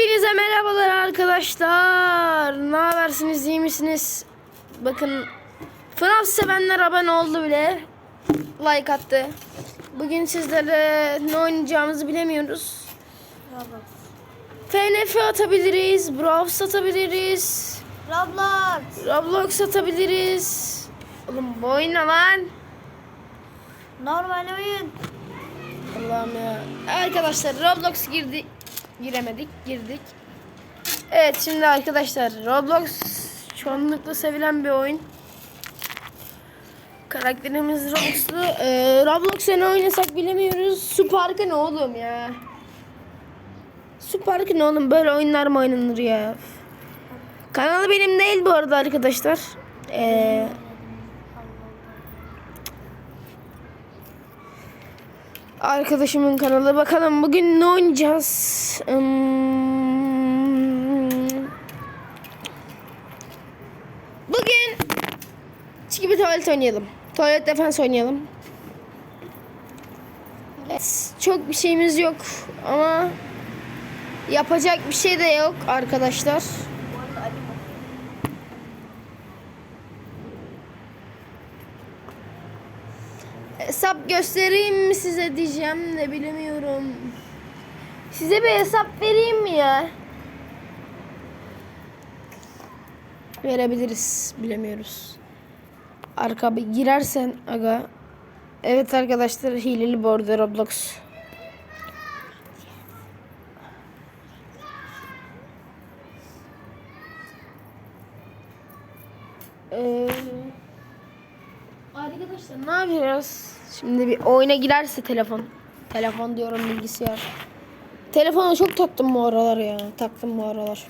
Hepinize merhabalar arkadaşlar. Ne habersiniz, iyi misiniz? Bakın FNAF sevenler abone oldu bile. Like attı. Bugün sizlere ne oynayacağımızı bilemiyoruz. FNF atabiliriz, Brawl atabiliriz, Roblox. Roblox atabiliriz. Oğlum bu oyun ne lan? Normal oyun. Allah'ım ya. Arkadaşlar Roblox girdi. Giremedik, girdik. Evet şimdi arkadaşlar Roblox çoğunlukla sevilen bir oyun. Karakterimiz Roblox'lu. Ee, Roblox'a ne oynasak bilemiyoruz. Su Parkı ne oğlum ya? Su Parkı ne oğlum? Böyle oyunlar mı oynanır ya? Kanalı benim değil bu arada arkadaşlar. Ee, Arkadaşımın kanalı. Bakalım bugün ne oynayacağız? Hmm. Bugün bir tuvalet oynayalım. Tuvalet defans oynayalım. Evet, çok bir şeyimiz yok ama yapacak bir şey de yok arkadaşlar. Hesap göstereyim mi size diyeceğim de bilemiyorum. Size bir hesap vereyim mi ya? Verebiliriz. Bilemiyoruz. Arka bir girersen aga. Evet arkadaşlar hileli arada Roblox. Ee, Arkadaşlar ne yapıyoruz? Şimdi bir oyuna girerse telefon. Telefon diyorum bilgisayar. Telefona çok taktım bu aralar ya. Taktım bu aralar.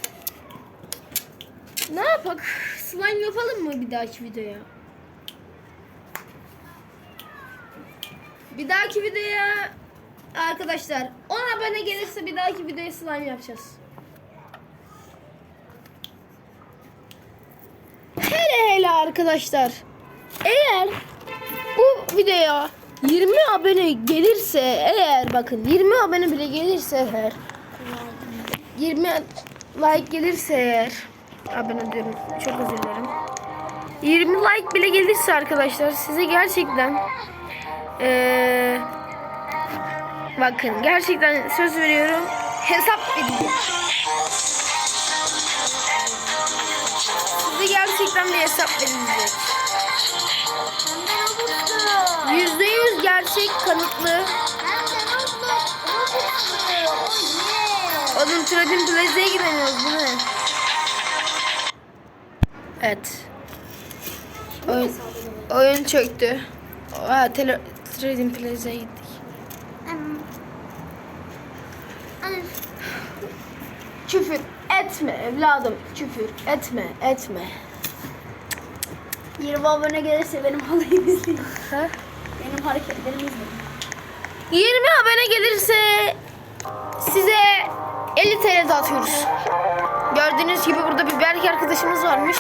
Ne yapak? Slime yapalım mı bir dahaki videoya? Bir dahaki videoya arkadaşlar 10 abone gelirse bir dahaki videoya slime yapacağız. Hele hele arkadaşlar. Eğer bu videoya 20 abone gelirse eğer bakın 20 abone bile gelirse eğer 20 like gelirse eğer abone diyorum çok özür dilerim. 20 like bile gelirse arkadaşlar size gerçekten eee, bakın gerçekten söz veriyorum hesap vereceğim size gerçekten bir hesap verilecek gerçek kanıtlı. Oğlum Trading Plaza'ya gidemiyoruz bu ne? Evet. Oyun, oyun çöktü. Tele, Trading Plaza'ya gittik. Küfür etme evladım. Küfür etme etme. 20 abone gelirse benim halayımı izleyin. Benim hareketlerimi izleyin. 20 abone gelirse size 50 TL dağıtıyoruz. Gördüğünüz gibi burada bir Berk arkadaşımız varmış.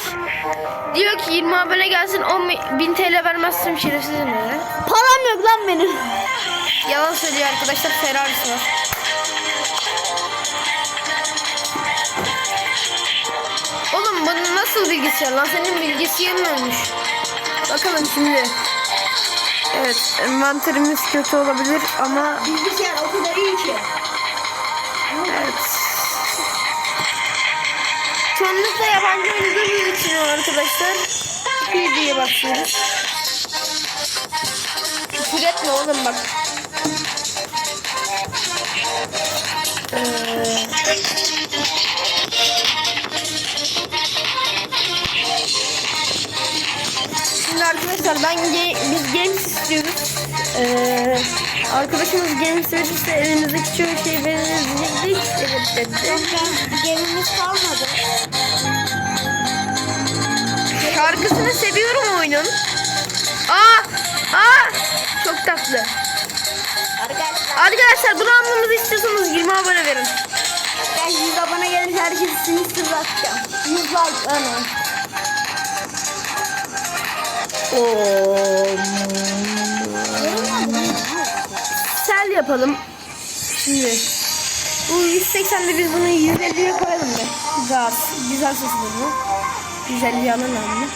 Diyor ki 20 abone gelsin 10 bin TL vermezsem şerefsizim dedi. Param yok lan benim. Yalan söylüyor arkadaşlar Ferrari'si var. Oğlum bu nasıl bilgisayar lan? Senin bilgisayarın ölmüş. Bakalım şimdi. Evet envanterimiz kötü olabilir ama Bilgisayar o kadar iyi ki. Evet. Çoğunlukla yabancı oynadığımız için arkadaşlar videoya başlıyoruz. Küfür etme oğlum bak. Arkadaşlar ben biz games istiyoruz. Ee, arkadaşımız games verirse elinizdeki çoğu şey veririz dedik. Evet dedi. Gemimiz kalmadı. Şarkısını seviyorum oyunun. Aa! Aa! Çok tatlı. Arkadaşlar Arkadaşlar bunu almamızı istiyorsanız 20 abone verin. ben 100 abone gelince herkesi sinir atacağım. 100 like ana. Sel yapalım. Şimdi Bu 180'de biz bunu 150'ye koyalım be. Güzel, güzel sesi bu. 150 alın lan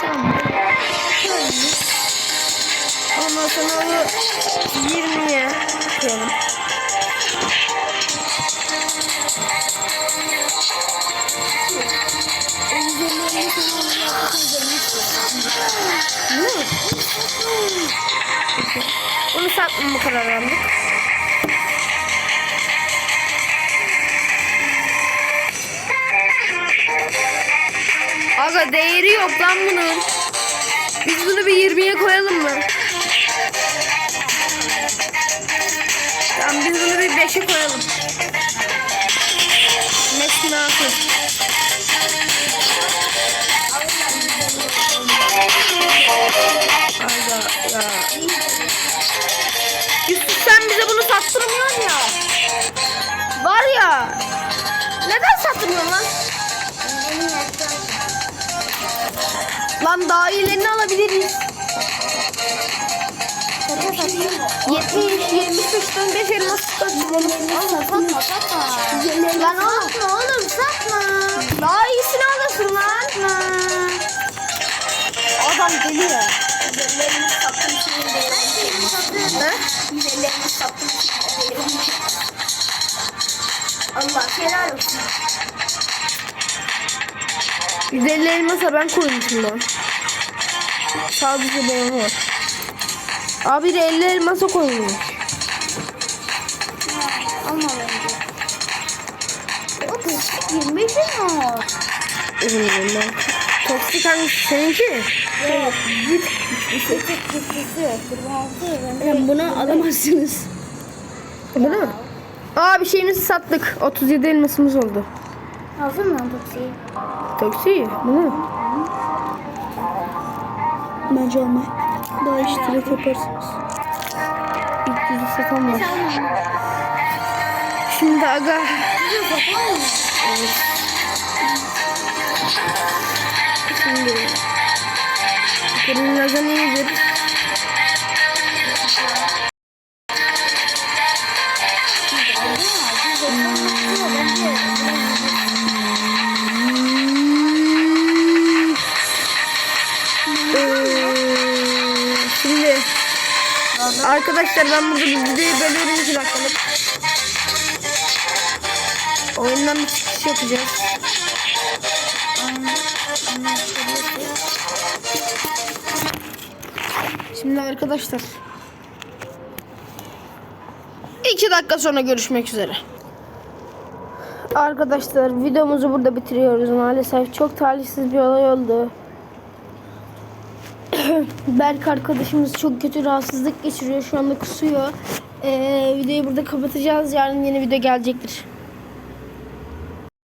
Tamam. Ondan sonra onu 20'ye koyalım. Ne? Onu satmama karar verdik. Aga değeri yok lan bunun. Biz bunu bir 20'ye koyalım mı? Tamam biz bunu bir 5'e koyalım. Sattırmıyorsun ya. Var ya. Neden sattırmıyorsun lan? Lan daha iyilerini alabiliriz. 70, 73 dön 5 elmas sattıralım. Satma satma. Lan oğlum, oğlum satma. Daha iyisini alırsın lan. Adam deli ya. Yüzelerini sattım şimdi. He? Yüzelerini sattım helal olsun. 150 elmasa ben koymuşum lan. Sadece benim var. Abi de 50 elmasa koymuş. Bence. O da 25 mi o? Üzülürüm ben. Toksik hangisi seninki? Evet. Git. Bunu alamazsınız. Değil mi? Aa bir şeyimizi sattık. 37 elmasımız oldu. Hazır mı Toksi'yi? Toksi değil mi? Bence olmaz. Daha iştirak yaparsınız. 300'ü satan var. Şimdi aga. Evet. Şimdi. Kırın lazan iyidir. Şimdi arkadaşlar ben burada bir videoyu bölüyorum 2 dakikalık. Oyundan bir çıkış yapacağız. Şimdi arkadaşlar 2 dakika sonra görüşmek üzere. Arkadaşlar videomuzu burada bitiriyoruz maalesef. Çok talihsiz bir olay oldu. Berk arkadaşımız çok kötü rahatsızlık geçiriyor. Şu anda kusuyor. Ee, videoyu burada kapatacağız. Yarın yeni video gelecektir.